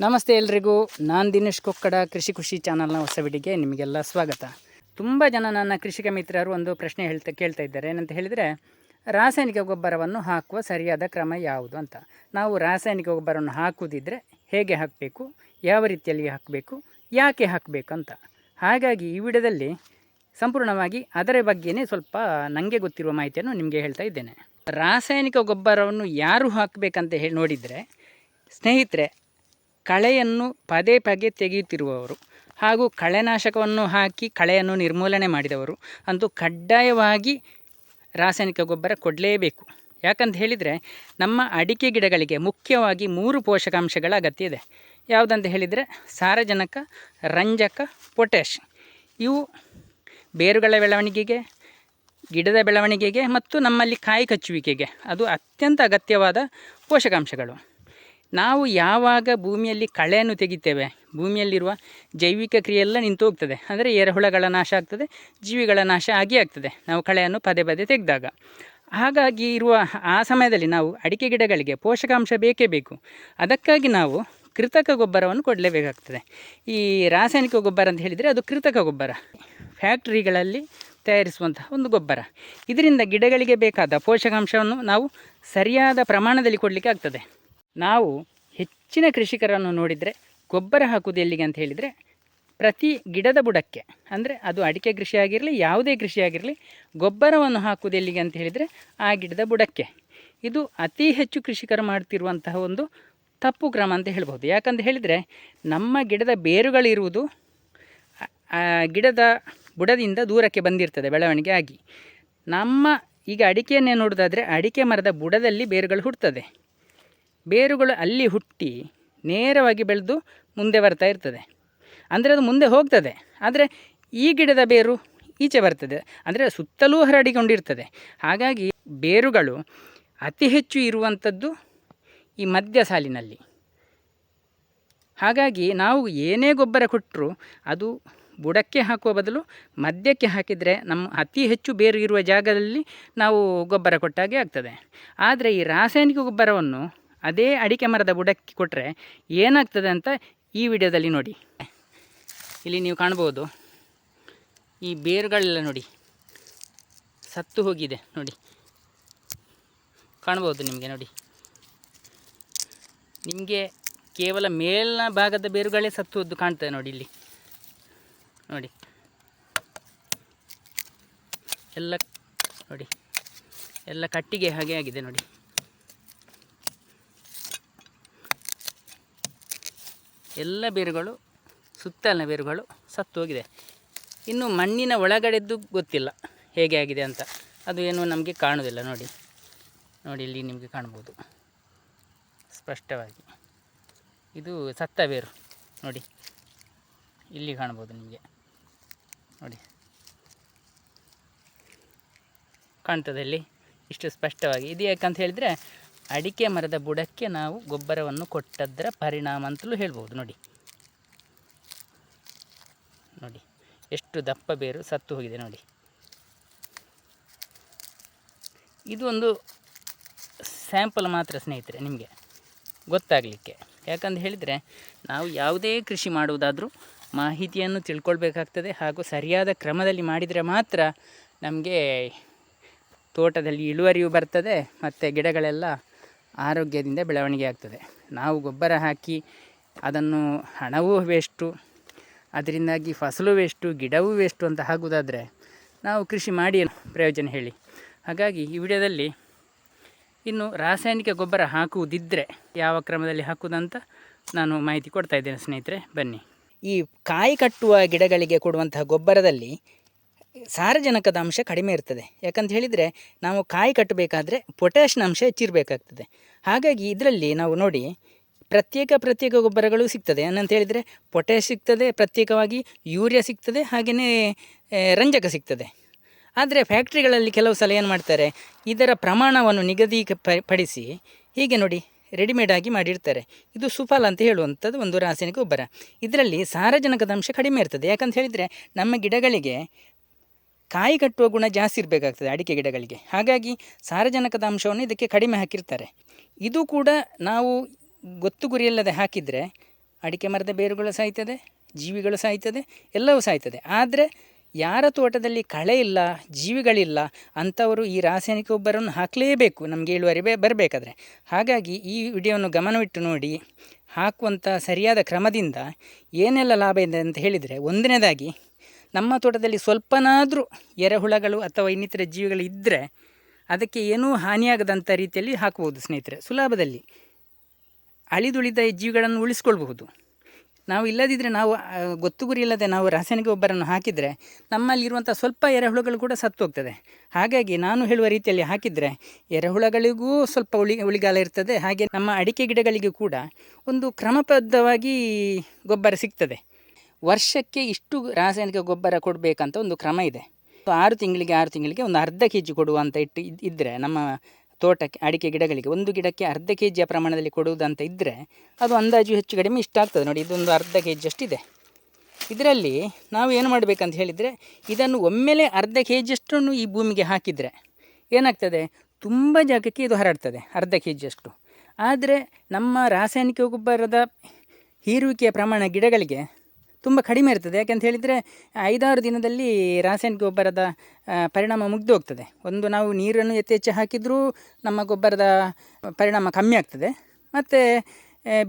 ನಮಸ್ತೆ ಎಲ್ರಿಗೂ. ನಾನು ದಿನೇಶ್ ಕೊಕ್ಕಡ, ಕೃಷಿ ಖುಷಿ ಚಾನಲ್ನ ಹೊಸ ವಿಡಿಗೆ ನಿಮಗೆಲ್ಲ ಸ್ವಾಗತ. ತುಂಬ ಜನ ನನ್ನ ಕೃಷಿಕ ಮಿತ್ರರು ಒಂದು ಪ್ರಶ್ನೆ ಹೇಳ್ತಾ, ಕೇಳ್ತಾ ಇದ್ದಾರೆ. ಏನಂತ ಹೇಳಿದರೆ, ರಾಸಾಯನಿಕ ಗೊಬ್ಬರವನ್ನು ಹಾಕುವ ಸರಿಯಾದ ಕ್ರಮ ಯಾವುದು ಅಂತ. ನಾವು ರಾಸಾಯನಿಕ ಗೊಬ್ಬರವನ್ನು ಹಾಕುವುದಿದ್ದರೆ ಹೇಗೆ ಹಾಕಬೇಕು, ಯಾವ ರೀತಿಯಲ್ಲಿ ಹಾಕಬೇಕು, ಯಾಕೆ ಹಾಕಬೇಕು ಅಂತ. ಹಾಗಾಗಿ ಈ ವಿಡದಲ್ಲಿ ಸಂಪೂರ್ಣವಾಗಿ ಅದರ ಬಗ್ಗೆನೇ ಸ್ವಲ್ಪ ನನಗೆ ಗೊತ್ತಿರುವ ಮಾಹಿತಿಯನ್ನು ನಿಮಗೆ ಹೇಳ್ತಾ ಇದ್ದೇನೆ. ರಾಸಾಯನಿಕ ಗೊಬ್ಬರವನ್ನು ಯಾರು ಹಾಕಬೇಕಂತ ಹೇಳಿ ನೋಡಿದರೆ, ಸ್ನೇಹಿತರೆ ಕಳೆಯನ್ನು ಪದೇ ಪದೇ ತೆಗೆಯುತ್ತಿರುವವರು ಹಾಗೂ ಕಳೆನಾಶಕವನ್ನು ಹಾಕಿ ಕಳೆಯನ್ನು ನಿರ್ಮೂಲನೆ ಮಾಡಿದವರು ಅಂತೂ ಕಡ್ಡಾಯವಾಗಿ ರಾಸಾಯನಿಕ ಗೊಬ್ಬರ ಕೊಡಲೇಬೇಕು. ಯಾಕಂತ ಹೇಳಿದರೆ ನಮ್ಮ ಅಡಿಕೆ ಗಿಡಗಳಿಗೆ ಮುಖ್ಯವಾಗಿ ಮೂರು ಪೋಷಕಾಂಶಗಳ ಅಗತ್ಯ ಇದೆ. ಯಾವುದಂತ ಹೇಳಿದರೆ ಸಾರಜನಕ, ರಂಜಕ ಪೊಟ್ಯಾಶ್ ಇವು ಬೇರುಗಳ ಬೆಳವಣಿಗೆಗೆ, ಗಿಡದ ಬೆಳವಣಿಗೆಗೆ ಮತ್ತು ನಮ್ಮಲ್ಲಿ ಕಾಯಿ ಕಚ್ಚುವಿಕೆಗೆ ಅದು ಅತ್ಯಂತ ಅಗತ್ಯವಾದ ಪೋಷಕಾಂಶಗಳು. ನಾವು ಯಾವಾಗ ಭೂಮಿಯಲ್ಲಿ ಕಳೆಯನ್ನು ತೆಗಿತೇವೆ, ಭೂಮಿಯಲ್ಲಿರುವ ಜೈವಿಕ ಕ್ರಿಯೆಲ್ಲ ನಿಂತು ಹೋಗ್ತದೆ ಅಂದರೆ ಎರೆಹುಳಗಳ ನಾಶ ಆಗ್ತದೆ, ಜೀವಿಗಳ ನಾಶ ಆಗಿ ಆಗ್ತದೆ. ನಾವು ಕಳೆಯನ್ನು ಪದೇ ಪದೇ ತೆಗೆದಾಗ. ಹಾಗಾಗಿ ಇರುವ ಆ ಸಮಯದಲ್ಲಿ ನಾವು ಅಡಿಕೆ ಗಿಡಗಳಿಗೆ ಪೋಷಕಾಂಶ ಬೇಕೇ ಬೇಕು. ಅದಕ್ಕಾಗಿ ನಾವು ಕೃತಕ ಗೊಬ್ಬರವನ್ನು ಕೊಡಲೇಬೇಕಾಗ್ತದೆ. ಈ ರಾಸಾಯನಿಕ ಗೊಬ್ಬರ ಅಂತ ಹೇಳಿದರೆ ಅದು ಕೃತಕ ಗೊಬ್ಬರ. ಫ್ಯಾಕ್ಟ್ರಿಗಳಲ್ಲಿ ತಯಾರಿಸುವಂತಹ ಒಂದು ಗೊಬ್ಬರ. ಇದರಿಂದ ಗಿಡಗಳಿಗೆ ಬೇಕಾದ ಪೋಷಕಾಂಶವನ್ನು ನಾವು ಸರಿಯಾದ ಪ್ರಮಾಣದಲ್ಲಿ ಕೊಡಲಿಕ್ಕೆ ಆಗ್ತದೆ. ನಾವು ಹೆಚ್ಚಿನ ಕೃಷಿಕರನ್ನು ನೋಡಿದರೆ ಗೊಬ್ಬರ ಹಾಕುವುದು ಎಲ್ಲಿಗೆ ಅಂತ ಹೇಳಿದರೆ ಪ್ರತಿ ಗಿಡದ ಬುಡಕ್ಕೆ. ಅಂದರೆ ಅದು ಅಡಿಕೆ ಕೃಷಿ ಆಗಿರಲಿ, ಯಾವುದೇ ಕೃಷಿ ಆಗಿರಲಿ, ಗೊಬ್ಬರವನ್ನು ಹಾಕುವುದು ಎಲ್ಲಿಗೆ ಅಂತ ಹೇಳಿದರೆ ಆ ಗಿಡದ ಬುಡಕ್ಕೆ. ಇದು ಅತಿ ಹೆಚ್ಚು ಕೃಷಿಕರು ಮಾಡ್ತಿರುವಂತಹ ಒಂದು ತಪ್ಪು ಕ್ರಮ ಅಂತ ಹೇಳ್ಬೋದು ಯಾಕಂತ ಹೇಳಿದರೆ ನಮ್ಮ ಗಿಡದ ಬೇರುಗಳಿರುವುದು ಗಿಡದ ಬುಡದಿಂದ ದೂರಕ್ಕೆ ಬಂದಿರ್ತದೆ ಬೆಳವಣಿಗೆ ಆಗಿ. ನಮ್ಮ ಈಗ ಅಡಿಕೆಯನ್ನೇ ನೋಡೋದಾದರೆ ಅಡಿಕೆ ಮರದ ಬುಡದಲ್ಲಿ ಬೇರುಗಳು ಹುಟ್ಟುತ್ತದೆ. ಬೇರುಗಳು ಅಲ್ಲಿ ಹುಟ್ಟಿ ನೇರವಾಗಿ ಬೆಳೆದು ಮುಂದೆ ಬರ್ತಾ ಇರ್ತದೆ. ಅಂದರೆ ಅದು ಮುಂದೆ ಹೋಗ್ತದೆ. ಆದರೆ ಈ ಗಿಡದ ಬೇರು ಈಚೆ ಬರ್ತದೆ. ಅಂದರೆ ಸುತ್ತಲೂ ಹರಡಿಕೊಂಡಿರ್ತದೆ. ಹಾಗಾಗಿ ಬೇರುಗಳು ಅತಿ ಹೆಚ್ಚು ಇರುವಂಥದ್ದು ಈ ಮಧ್ಯ ಸಾಲಿನಲ್ಲಿ. ಹಾಗಾಗಿ ನಾವು ಏನೇ ಗೊಬ್ಬರ ಕೊಟ್ಟರೂ ಅದು ಬುಡಕ್ಕೆ ಹಾಕುವ ಬದಲು ಮಧ್ಯಕ್ಕೆ ಹಾಕಿದರೆ ನಮ್ಮ ಅತಿ ಹೆಚ್ಚು ಬೇರು ಇರುವ ಜಾಗದಲ್ಲಿ ನಾವು ಗೊಬ್ಬರ ಕೊಟ್ಟಾಗೆ ಆಗ್ತದೆ. ಆದರೆ ಈ ರಾಸಾಯನಿಕ ಗೊಬ್ಬರವನ್ನು ಅದೇ ಅಡಿಕೆ ಮರದ ಬುಡಕ್ಕೆ ಕೊಟ್ಟರೆ ಏನಾಗ್ತದೆ ಅಂತ ಈ ವಿಡಿಯೋದಲ್ಲಿ ನೋಡಿ. ಇಲ್ಲಿ ನೀವು ಕಾಣ್ಬೋದು ಈ ಬೇರುಗಳೆಲ್ಲ ನೋಡಿ. ಸತ್ತು ಹೋಗಿದೆ ನೋಡಿ. ಕಾಣ್ಬೋದು ನಿಮಗೆ ನೋಡಿ. ನಿಮಗೆ ಕೇವಲ ಮೇಲಿನ ಭಾಗದ ಬೇರುಗಳೇ ಸತ್ತು ಹೋದ್ದು ಕಾಣ್ತದೆ ನೋಡಿ ಇಲ್ಲಿ. ನೋಡಿ. ಎಲ್ಲ ನೋಡಿ. ಎಲ್ಲ ಕಟ್ಟಿಗೆ ಹಾಗೆ ಆಗಿದೆ ನೋಡಿ. ಎಲ್ಲ ಬೇರುಗಳು, ಸುತ್ತಲಿನ ಬೇರುಗಳು ಸತ್ತು ಹೋಗಿದೆ. ಇನ್ನು ಮಣ್ಣಿನ ಒಳಗಡೆದ್ದು ಗೊತ್ತಿಲ್ಲ ಹೇಗೆ ಆಗಿದೆ ಅಂತ. ಅದು ಏನು ನಮಗೆ ಕಾಣೋದಿಲ್ಲ ನೋಡಿ ನೋಡಿ, ಇಲ್ಲಿ ನಿಮಗೆ ಕಾಣ್ಬೋದು ಸ್ಪಷ್ಟವಾಗಿ. ಇದು ಸತ್ತ ಬೇರು. ನೋಡಿ, ಇಲ್ಲಿ ಕಾಣ್ಬೋದು ನಿಮಗೆ. ನೋಡಿ, ಕಾಣ್ತದೆ ಇಲ್ಲಿ. ಇಷ್ಟು ಸ್ಪಷ್ಟವಾಗಿ. ಇದು ಯಾಕಂತ ಹೇಳಿದರೆ ಅಡಿಕೆ ಮರದ ಬುಡಕ್ಕೆ ನಾವು ಗೊಬ್ಬರವನ್ನು ಕೊಟ್ಟದ್ದರ ಪರಿಣಾಮ ಅಂತಲೂ ಹೇಳ್ಬೋದು. ನೋಡಿ. ನೋಡಿ. ಎಷ್ಟು ದಪ್ಪ ಬೇರು ಸತ್ತು ಹೋಗಿದೆ ನೋಡಿ. ಇದು ಒಂದು ಸ್ಯಾಂಪಲ್ ಮಾತ್ರ ಸ್ನೇಹಿತರೆ ನಿಮಗೆ ಗೊತ್ತಾಗಲಿಕ್ಕೆ. ಯಾಕಂತ ಹೇಳಿದರೆ ನಾವು ಯಾವುದೇ ಕೃಷಿ ಮಾಡುವುದಾದರೂ ಮಾಹಿತಿಯನ್ನು ತಿಳ್ಕೊಳ್ಬೇಕಾಗ್ತದೆ ಹಾಗೂ ಸರಿಯಾದ ಕ್ರಮದಲ್ಲಿ ಮಾಡಿದರೆ ಮಾತ್ರ ನಮಗೆ ತೋಟದಲ್ಲಿ ಇಳುವರಿಯೂ ಬರ್ತದೆ, ಮತ್ತು ಗಿಡಗಳೆಲ್ಲ ಆರೋಗ್ಯದಿಂದ ಬೆಳವಣಿಗೆ ಆಗ್ತದೆ. ನಾವು ಗೊಬ್ಬರ ಹಾಕಿ ಅದನ್ನು ಹಣವೂ ವೇಸ್ಟು, ಅದರಿಂದಾಗಿ ಫಸಲು ವೇಸ್ಟು, ಗಿಡವೂ ವೇಸ್ಟು ಅಂತ ಆಗುವುದಾದರೆ ನಾವು ಕೃಷಿ ಮಾಡಿ ಪ್ರಯೋಜನ ಹೇಳಿ. ಹಾಗಾಗಿ ಈ ವಿಡಿಯೋದಲ್ಲಿ ಇನ್ನು ರಾಸಾಯನಿಕ ಗೊಬ್ಬರ ಹಾಕುವುದಿದ್ದರೆ ಯಾವ ಕ್ರಮದಲ್ಲಿ ಹಾಕುವುದಂತ ನಾನು ಮಾಹಿತಿ ಕೊಡ್ತಾ ಇದ್ದೇನೆ ಸ್ನೇಹಿತರೆ, ಬನ್ನಿ. ಈ ಕಾಯಿ ಕಟ್ಟುವ ಗಿಡಗಳಿಗೆ ಕೊಡುವಂತಹ ಗೊಬ್ಬರದಲ್ಲಿ ಸಾರಜನಕದ ಅಂಶ ಕಡಿಮೆ ಇರ್ತದೆ. ಯಾಕಂತ ಹೇಳಿದರೆ ನಾವು ಕಾಯಿ ಕಟ್ಟಬೇಕಾದ್ರೆ ಪೊಟ್ಯಾಷ್ನ ಅಂಶ ಹೆಚ್ಚಿರಬೇಕಾಗ್ತದೆ. ಹಾಗಾಗಿ ಇದರಲ್ಲಿ ನಾವು ನೋಡಿ ಪ್ರತ್ಯೇಕ ಪ್ರತ್ಯೇಕ ಗೊಬ್ಬರಗಳು ಸಿಗ್ತದೆ. ಏನಂತ ಹೇಳಿದರೆ ಪೊಟ್ಯಾಷ್ ಸಿಗ್ತದೆ, ಪ್ರತ್ಯೇಕವಾಗಿ ಯೂರಿಯಾ ಸಿಗ್ತದೆ ಹಾಗೆಯೇ ರಂಜಕ ಸಿಗ್ತದೆ. ಆದರೆ ಫ್ಯಾಕ್ಟ್ರಿಗಳಲ್ಲಿ ಕೆಲವು ಸಲ ಏನು ಮಾಡ್ತಾರೆ, ಇದರ ಪ್ರಮಾಣವನ್ನು ನಿಗದಿ ಪಡಿಸಿ ಹೀಗೆ ನೋಡಿ ರೆಡಿಮೇಡ್ ಆಗಿ ಮಾಡಿರ್ತಾರೆ. ಇದು ಸುಫಲ ಅಂತ ಹೇಳುವಂಥದ್ದು ಒಂದು ರಾಸಾಯನಿಕ ಗೊಬ್ಬರ. ಇದರಲ್ಲಿ ಸಾರಜನಕದ ಅಂಶ ಕಡಿಮೆ ಇರ್ತದೆ. ಯಾಕಂತ ಹೇಳಿದರೆ ನಮ್ಮ ಗಿಡಗಳಿಗೆ ಕಾಯಿ ಕಟ್ಟುವ ಗುಣ ಜಾಸ್ತಿ ಇರಬೇಕಾಗ್ತದೆ ಅಡಿಕೆ ಗಿಡಗಳಿಗೆ. ಹಾಗಾಗಿ ಸಾರಜನಕದ ಅಂಶವನ್ನು ಇದಕ್ಕೆ ಕಡಿಮೆ ಹಾಕಿರ್ತಾರೆ. ಇದು ಕೂಡ ನಾವು ಗೊತ್ತು ಗುರಿಯಲ್ಲದೆ ಹಾಕಿದರೆ ಅಡಿಕೆ ಮರದ ಬೇರುಗಳು ಸಾಯ್ತದೆ, ಜೀವಿಗಳು ಸಾಯ್ತದೆ, ಎಲ್ಲವೂ ಸಾಯ್ತದೆ. ಆದರೆ ಯಾರ ತೋಟದಲ್ಲಿ ಕಳೆ ಇಲ್ಲ, ಜೀವಿಗಳಿಲ್ಲ ಅಂಥವರು ಈ ರಾಸಾಯನಿಕ ಗೊಬ್ಬರವನ್ನು ಹಾಕಲೇಬೇಕು, ನಮಗೆ ಇಳುವರಿ ಬೇ ಬರಬೇಕಾದ್ರೆ. ಹಾಗಾಗಿ ಈ ವಿಡಿಯೋವನ್ನು ಗಮನವಿಟ್ಟು ನೋಡಿ ಹಾಕುವಂಥ ಸರಿಯಾದ ಕ್ರಮದಿಂದ ಏನೆಲ್ಲ ಲಾಭ ಇದೆ ಅಂತ ಹೇಳಿದರೆ, ಒಂದನೇದಾಗಿ ನಮ್ಮ ತೋಟದಲ್ಲಿ ಸ್ವಲ್ಪನಾದರೂ ಎರೆಹುಳಗಳು ಅಥವಾ ಇನ್ನಿತರ ಜೀವಿಗಳು ಇದ್ದರೆ ಅದಕ್ಕೆ ಏನೂ ಹಾನಿಯಾಗದಂಥ ರೀತಿಯಲ್ಲಿ ಹಾಕಬಹುದು ಸ್ನೇಹಿತರೆ, ಸುಲಭದಲ್ಲಿ. ಅಳಿದುಳಿದ ಜೀವಿಗಳನ್ನು ಉಳಿಸ್ಕೊಳ್ಬಹುದು. ನಾವು ಇಲ್ಲದಿದ್ದರೆ ನಾವು ಗೊತ್ತು ಗುರಿ ಇಲ್ಲದೆ ನಾವು ರಾಸಾಯನಿಕ ಗೊಬ್ಬರವನ್ನು ಹಾಕಿದರೆ ನಮ್ಮಲ್ಲಿರುವಂಥ ಸ್ವಲ್ಪ ಎರೆಹುಳುಗಳು ಕೂಡ ಸತ್ತು ಹೋಗ್ತದೆ ಹಾಗಾಗಿ ನಾನು ಹೇಳುವ ರೀತಿಯಲ್ಲಿ ಹಾಕಿದರೆ ಎರೆಹುಳಗಳಿಗೂ ಸ್ವಲ್ಪ ಉಳಿ, ಉಳಿಗಾಲ ಇರ್ತದೆ. ಹಾಗೆ ನಮ್ಮ ಅಡಿಕೆ ಗಿಡಗಳಿಗೂ ಕೂಡ ಒಂದು ಕ್ರಮಬದ್ಧವಾಗಿ ಗೊಬ್ಬರ ಸಿಗ್ತದೆ. ವರ್ಷಕ್ಕೆ ಇಷ್ಟು ರಾಸಾಯನಿಕ ಗೊಬ್ಬರ ಕೊಡಬೇಕಂತ ಒಂದು ಕ್ರಮ ಇದೆ. ಆರು ತಿಂಗಳಿಗೆ ಆರು ತಿಂಗಳಿಗೆ ಒಂದು ಅರ್ಧ ಕೆ ಜಿ ಕೊಡುವಂತ ಇಟ್ಟು ಇದ್ದರೆ ನಮ್ಮ ತೋಟಕ್ಕೆ, ಅಡಿಕೆ ಗಿಡಗಳಿಗೆ ಒಂದು ಗಿಡಕ್ಕೆ ಅರ್ಧ ಕೆ ಜಿಯ ಪ್ರಮಾಣದಲ್ಲಿ ಕೊಡುವುದಂತ ಇದ್ದರೆ ಅದು ಅಂದಾಜು ಹೆಚ್ಚು ಕಡಿಮೆ ಇಷ್ಟ ಆಗ್ತದೆ. ನೋಡಿ, ಇದೊಂದು ಅರ್ಧ ಕೆ ಜಿ ಅಷ್ಟಿದೆ. ಇದರಲ್ಲಿ ನಾವು ಏನು ಮಾಡಬೇಕಂತ ಹೇಳಿದರೆ ಇದನ್ನು ಒಮ್ಮೆಲೆ ಅರ್ಧ ಕೆ ಜಿಯಷ್ಟನ್ನು ಈ ಭೂಮಿಗೆ ಹಾಕಿದರೆ ಏನಾಗ್ತದೆ? ತುಂಬ ಜಾಗಕ್ಕೆ ಇದು ಹರಡ್ತದೆ, ಅರ್ಧ ಕೆ ಜಿಯಷ್ಟು ಆದರೆ ನಮ್ಮ ರಾಸಾಯನಿಕ ಗೊಬ್ಬರದ ಹೀರುವಿಕೆಯ ಪ್ರಮಾಣ ಗಿಡಗಳಿಗೆ ತುಂಬ ಕಡಿಮೆ ಇರ್ತದೆ. ಯಾಕೆಂತ ಹೇಳಿದರೆ ಐದಾರು ದಿನದಲ್ಲಿ ರಾಸಾಯನಿಕ ಗೊಬ್ಬರದ ಪರಿಣಾಮ ಮುಗ್ದು ಹೋಗ್ತದೆ. ಒಂದು ನಾವು ನೀರನ್ನು ಯಥೇಚ್ಛ ಹಾಕಿದರೂ ನಮ್ಮ ಗೊಬ್ಬರದ ಪರಿಣಾಮ ಕಮ್ಮಿ ಆಗ್ತದೆ. ಮತ್ತು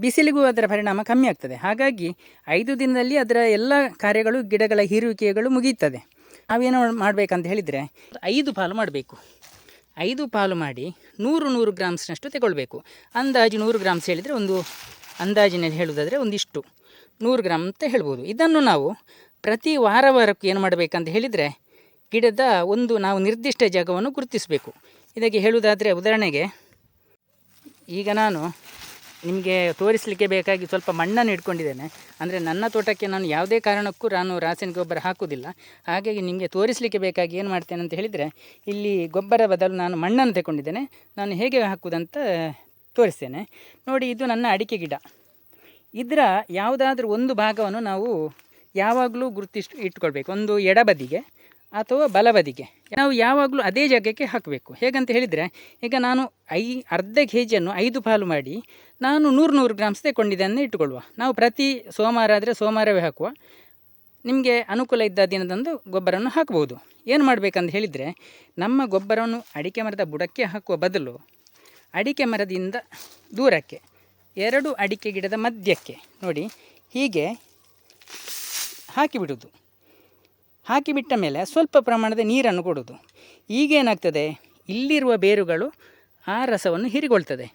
ಬಿಸಿಲಿಗೂ ಅದರ ಪರಿಣಾಮ ಕಮ್ಮಿ ಆಗ್ತದೆ. ಹಾಗಾಗಿ ಐದು ದಿನದಲ್ಲಿ ಅದರ ಎಲ್ಲ ಕಾರ್ಯಗಳು, ಗಿಡಗಳ ಹೀರುವಿಕೆಗಳು ಮುಗಿಯುತ್ತದೆ. ನಾವೇನು ಮಾಡಬೇಕಂತ ಹೇಳಿದರೆ ಐದು ಪಾಲು ಮಾಡಬೇಕು. ಐದು ಪಾಲು ಮಾಡಿ ನೂರು ನೂರು ಗ್ರಾಮ್ಸ್ನಷ್ಟು ತಗೊಳ್ಬೇಕು. ಅಂದಾಜು ನೂರು ಗ್ರಾಮ್ಸ್ ಹೇಳಿದರೆ ಒಂದು, ಅಂದಾಜಿನಲ್ಲಿ ಹೇಳುವುದಾದರೆ ಒಂದಿಷ್ಟು. ನೂರು ಗ್ರಾಮ್ ಅಂತ ಹೇಳ್ಬೋದು. ಇದನ್ನು ನಾವು ಪ್ರತಿ ವಾರ ವಾರಕ್ಕೂ ಏನು ಮಾಡಬೇಕಂತ ಹೇಳಿದರೆ ಗಿಡದ ಒಂದು ನಾವು ನಿರ್ದಿಷ್ಟ ಜಾಗವನ್ನು ಗುರುತಿಸಬೇಕು. ಇದಕ್ಕೆ ಹೇಳುವುದಾದರೆ ಉದಾಹರಣೆಗೆ ಈಗ ನಾನು ನಿಮಗೆ ತೋರಿಸಲಿಕ್ಕೆ ಬೇಕಾಗಿ ಸ್ವಲ್ಪ ಮಣ್ಣನ್ನು ಇಟ್ಕೊಂಡಿದ್ದೇನೆ. ಅಂದರೆ ನನ್ನ ತೋಟಕ್ಕೆ ನಾನು ಯಾವುದೇ ಕಾರಣಕ್ಕೂ ನಾನು ರಾಸಾಯನಿಕ ಗೊಬ್ಬರ ಹಾಕುವುದಿಲ್ಲ. ಹಾಗಾಗಿ ನಿಮಗೆ ತೋರಿಸಲಿಕ್ಕೆ ಬೇಕಾಗಿ ಏನು ಮಾಡ್ತೇನೆ ಅಂತ ಹೇಳಿದರೆ ಇಲ್ಲಿ ಗೊಬ್ಬರ ಬದಲು ನಾನು ಮಣ್ಣನ್ನು ತಗೊಂಡಿದ್ದೇನೆ ನಾನು ಹೇಗೆ ಹಾಕುವುದಂತ ತೋರಿಸ್ತೇನೆ. ನೋಡಿ, ಇದು ನನ್ನ ಅಡಿಕೆ ಗಿಡ. ಇದರ ಯಾವುದಾದ್ರೂ ಒಂದು ಭಾಗವನ್ನು ನಾವು ಯಾವಾಗಲೂ ಗುರುತಿಷ್ಟು ಇಟ್ಕೊಳ್ಬೇಕು. ಒಂದು ಎಡಬದಿಗೆ ಅಥವಾ ಬಲಬದಿಗೆ. ನಾವು ಯಾವಾಗಲೂ ಅದೇ ಜಾಗಕ್ಕೆ ಹಾಕಬೇಕು. ಹೇಗಂತ ಹೇಳಿದರೆ, ಈಗ ನಾನು ಐ, ಅರ್ಧ ಕೆ ಜಿಯನ್ನು ಐದು ಪಾಲು ಮಾಡಿ ನಾನು ನೂರು ನೂರು ಗ್ರಾಮ್ಸ್ ತೆಗೊಂಡಿದ್ದನ್ನು ಇಟ್ಟುಕೊಳ್ಳುವ. ನಾವು ಪ್ರತಿ ಸೋಮವಾರ ಆದರೆ ಸೋಮವಾರವೇ ಹಾಕುವ. ನಿಮಗೆ ಅನುಕೂಲ ಇದ್ದ ದಿನದಂದು ಗೊಬ್ಬರವನ್ನು ಹಾಕ್ಬೋದು. ಏನು ಮಾಡಬೇಕಂತ ಹೇಳಿದರೆ, ನಮ್ಮ ಗೊಬ್ಬರವನ್ನು ಅಡಿಕೆ ಮರದ ಬುಡಕ್ಕೆ ಹಾಕುವ ಬದಲು ಅಡಿಕೆ ಮರದಿಂದ ದೂರಕ್ಕೆ ಎರಡು ಅಡಿಕೆ ಗಿಡದ ಮಧ್ಯಕ್ಕೆ, ನೋಡಿ, ಹೀಗೆ ಹಾಕಿಬಿಡೋದು ಹಾಕಿಬಿಟ್ಟ ಮೇಲೆ ಸ್ವಲ್ಪ ಪ್ರಮಾಣದ ನೀರನ್ನು ಕೊಡೋದು ಈಗೇನಾಗ್ತದೆ? ಇಲ್ಲಿರುವ ಬೇರುಗಳು ಆ ರಸವನ್ನು ಹೀರಿಕೊಳ್ತದೆ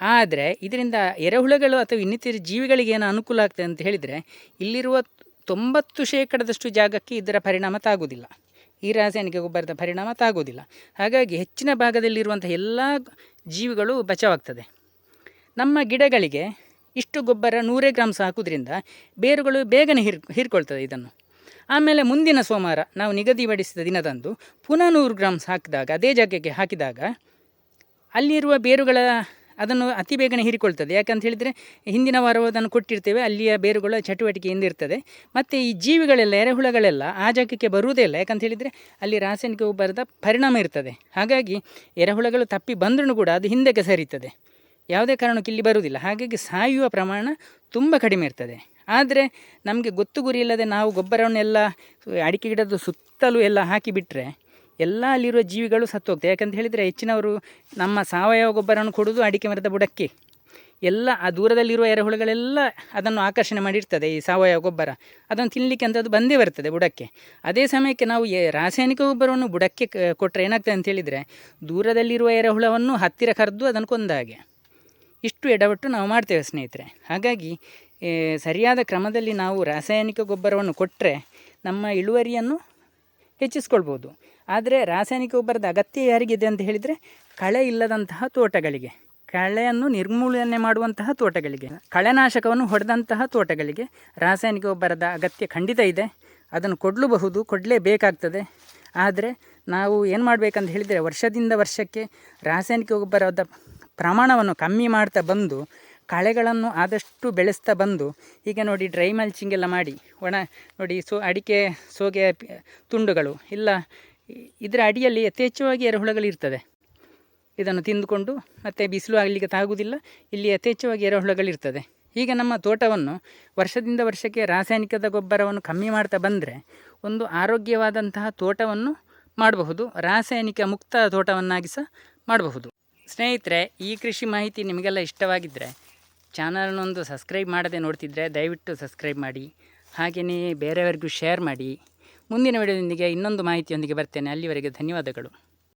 ಆದರೆ, ಇದರಿಂದ ಎರೆಹುಳುಗಳು ಅಥವಾ ಇನ್ನಿತರ ಜೀವಿಗಳಿಗೆ ಏನು ಅನುಕೂಲ ಆಗ್ತದೆ ಅಂತ ಹೇಳಿದರೆ, ಇಲ್ಲಿರುವ ತೊಂಬತ್ತು ಶೇಕಡದಷ್ಟು ಜಾಗಕ್ಕೆ ಇದರ ಪರಿಣಾಮ ತಾಗುವುದಿಲ್ಲ. ಈ ರಾಸಾಯನಿಕ ಗೊಬ್ಬರದ ಪರಿಣಾಮ ತಾಗುವುದಿಲ್ಲ. ಹಾಗಾಗಿ ಹೆಚ್ಚಿನ ಭಾಗದಲ್ಲಿರುವಂಥ ಎಲ್ಲ ಜೀವಿಗಳು ಬಚಾವಾಗ್ತದೆ. ನಮ್ಮ ಗಿಡಗಳಿಗೆ ಇಷ್ಟು ಗೊಬ್ಬರ ನೂರೇ ಗ್ರಾಮ್ಸ್ ಹಾಕೋದ್ರಿಂದ ಬೇರುಗಳು ಬೇಗನೆ ಹಿರ್, ಹೀರ್ಕೊಳ್ತದೆ ಇದನ್ನು. ಆಮೇಲೆ ಮುಂದಿನ ಸೋಮವಾರ ನಾವು ನಿಗದಿಪಡಿಸಿದ ದಿನದಂದು ಪುನಃ ನೂರು ಗ್ರಾಮ್ಸ್ ಹಾಕಿದಾಗ ಅದೇ ಜಾಗಕ್ಕೆ ಹಾಕಿದಾಗ ಅಲ್ಲಿರುವ ಬೇರುಗಳ ಅದನ್ನು ಅತಿ ಬೇಗನೆ ಹೀರಿಕೊಳ್ತದೆ. ಯಾಕಂತ ಹೇಳಿದರೆ ಹಿಂದಿನ ವಾರವೂ ಅದನ್ನು ಕೊಟ್ಟಿರ್ತೇವೆ, ಅಲ್ಲಿಯ ಬೇರುಗಳ ಚಟುವಟಿಕೆಯಿಂದ ಇರ್ತದೆ. ಮತ್ತು ಈ ಜೀವಿಗಳೆಲ್ಲ ಎರೆಹುಳಗಳೆಲ್ಲ ಆ ಜಾಗಕ್ಕೆ ಬರುವುದೇ ಇಲ್ಲ. ಯಾಕಂತ ಹೇಳಿದರೆ ಅಲ್ಲಿ ರಾಸಾಯನಿಕ ಗೊಬ್ಬರದ ಪರಿಣಾಮ ಇರ್ತದೆ. ಹಾಗಾಗಿ ಎರೆಹುಳಗಳು ತಪ್ಪಿ ಬಂದರೂ ಕೂಡ ಅದು ಹಿಂದಕ್ಕೆ ಸರಿತದೆ. ಯಾವುದೇ ಕಾರಣಕ್ಕೆ ಇಲ್ಲಿ ಬರುವುದಿಲ್ಲ. ಹಾಗಾಗಿ ಸಾಯುವ ಪ್ರಮಾಣ ತುಂಬ ಕಡಿಮೆ ಇರ್ತದೆ. ಆದರೆ ನಮಗೆ ಗೊತ್ತು ಗುರಿ ಇಲ್ಲದೆ ನಾವು ಗೊಬ್ಬರವನ್ನೆಲ್ಲ ಅಡಿಕೆ ಗಿಡದ ಸುತ್ತಲೂ ಎಲ್ಲ ಹಾಕಿಬಿಟ್ರೆ ಎಲ್ಲ ಅಲ್ಲಿರುವ ಜೀವಿಗಳು ಸತ್ತು ಹೋಗ್ತವೆ ಯಾಕಂತ ಹೇಳಿದರೆ ಹೆಚ್ಚಿನವರು ನಮ್ಮ ಸಾವಯವ ಗೊಬ್ಬರವನ್ನು ಕೊಡುವುದು ಅಡಿಕೆ ಮರದ ಬುಡಕ್ಕೆ. ಎಲ್ಲ ಆ ದೂರದಲ್ಲಿರುವ ಎರೆಹುಳುಗಳೆಲ್ಲ ಅದನ್ನು ಆಕರ್ಷಣೆ ಮಾಡಿರ್ತದೆ, ಈ ಸಾವಯವ ಗೊಬ್ಬರ. ಅದನ್ನು ತಿನ್ನಲಿಕ್ಕೆ ಅಂತ ಅದು ಬಂದೇ ಬರ್ತದೆ ಬುಡಕ್ಕೆ. ಅದೇ ಸಮಯಕ್ಕೆ ನಾವು ರಾಸಾಯನಿಕ ಗೊಬ್ಬರವನ್ನು ಬುಡಕ್ಕೆ ಕೊಟ್ಟರೆ ಏನಾಗ್ತದೆ ಅಂತ ಹೇಳಿದರೆ ದೂರದಲ್ಲಿರುವ ಎರೆಹುಳವನ್ನು ಹತ್ತಿರ ಕರೆದು ಅದನ್ನು ಕೊಂದ ಹಾಗೆ. ಇಷ್ಟು ಎಡವಟ್ಟು ನಾವು ಮಾಡ್ತೇವೆ ಸ್ನೇಹಿತರೆ. ಹಾಗಾಗಿ ಸರಿಯಾದ ಕ್ರಮದಲ್ಲಿ ನಾವು ರಾಸಾಯನಿಕ ಗೊಬ್ಬರವನ್ನು ಕೊಟ್ಟರೆ ನಮ್ಮ ಇಳುವರಿಯನ್ನು ಹೆಚ್ಚಿಸ್ಕೊಳ್ಬೋದು. ಆದರೆ ರಾಸಾಯನಿಕ ಗೊಬ್ಬರದ ಅಗತ್ಯ ಯಾರಿಗಿದೆ ಅಂತ ಹೇಳಿದರೆ ಕಳೆ ಇಲ್ಲದಂತಹ ತೋಟಗಳಿಗೆ, ಕಳೆಯನ್ನು ನಿರ್ಮೂಲನೆ ಮಾಡುವಂತಹ ತೋಟಗಳಿಗೆ, ಕಳೆನಾಶಕವನ್ನು ಹೊಡೆದಂತಹ ತೋಟಗಳಿಗೆ ರಾಸಾಯನಿಕ ಗೊಬ್ಬರದ ಅಗತ್ಯ ಖಂಡಿತ ಇದೆ. ಅದನ್ನು ಕೊಡಲೂಬಹುದು, ಕೊಡಲೇಬೇಕಾಗ್ತದೆ. ಆದರೆ ನಾವು ಏನು ಮಾಡಬೇಕಂತ ಹೇಳಿದರೆ ವರ್ಷದಿಂದ ವರ್ಷಕ್ಕೆ ರಾಸಾಯನಿಕ ಗೊಬ್ಬರದ ಪ್ರಮಾಣವನ್ನು ಕಮ್ಮಿ ಮಾಡ್ತಾ ಬಂದು, ಕಳೆಗಳನ್ನು ಆದಷ್ಟು ಬೆಳೆಸ್ತಾ ಬಂದು, ಈಗ ನೋಡಿ ಡ್ರೈ ಮಲ್ಚಿಂಗ್ ಎಲ್ಲ ಮಾಡಿ, ಒಣ ನೋಡಿ ಸೊ, ಅಡಿಕೆ, ಸೋಗೆ ತುಂಡುಗಳು ಇಲ್ಲ, ಇದರ ಅಡಿಯಲ್ಲಿ ಯಥೇಚ್ಛವಾಗಿ ಎರೆಹುಳುಗಳು ಇರ್ತದೆ. ಇದನ್ನು ತಿಂದುಕೊಂಡು ಮತ್ತು ಬಿಸಿಲು ಆಗಲಿಕ್ಕೆ ತಾಗುವುದಿಲ್ಲ, ಇಲ್ಲಿ ಯಥೇಚ್ಛವಾಗಿ ಎರೆಹುಳುಗಳಿರ್ತದೆ ಈಗ ನಮ್ಮ ತೋಟವನ್ನು ವರ್ಷದಿಂದ ವರ್ಷಕ್ಕೆ ರಾಸಾಯನಿಕದ ಗೊಬ್ಬರವನ್ನು ಕಮ್ಮಿ ಮಾಡ್ತಾ ಬಂದರೆ, ಒಂದು ಆರೋಗ್ಯವಾದಂತಹ ತೋಟವನ್ನು ಮಾಡಬಹುದು, ರಾಸಾಯನಿಕ ಮುಕ್ತ ತೋಟವನ್ನಾಗಿ ಸಹ ಮಾಡಬಹುದು. ಸ್ನೇಹಿತರೆ, ಈ ಕೃಷಿ ಮಾಹಿತಿ ನಿಮಗೆಲ್ಲ ಇಷ್ಟವಾಗಿದ್ದರೆ ಚಾನಲ್ನೊಂದು ಸಬ್ಸ್ಕ್ರೈಬ್ ಮಾಡದೆ ನೋಡ್ತಿದ್ದರೆ ದಯವಿಟ್ಟು ಸಬ್ಸ್ಕ್ರೈಬ್ ಮಾಡಿ ಹಾಗೆಯೇ ಬೇರೆಯವರಿಗೂ ಶೇರ್ ಮಾಡಿ. ಮುಂದಿನ ವಿಡಿಯೋದೊಂದಿಗೆ ಇನ್ನೊಂದು ಮಾಹಿತಿಯೊಂದಿಗೆ ಬರ್ತೇನೆ. ಅಲ್ಲಿವರೆಗೆ ಧನ್ಯವಾದಗಳು.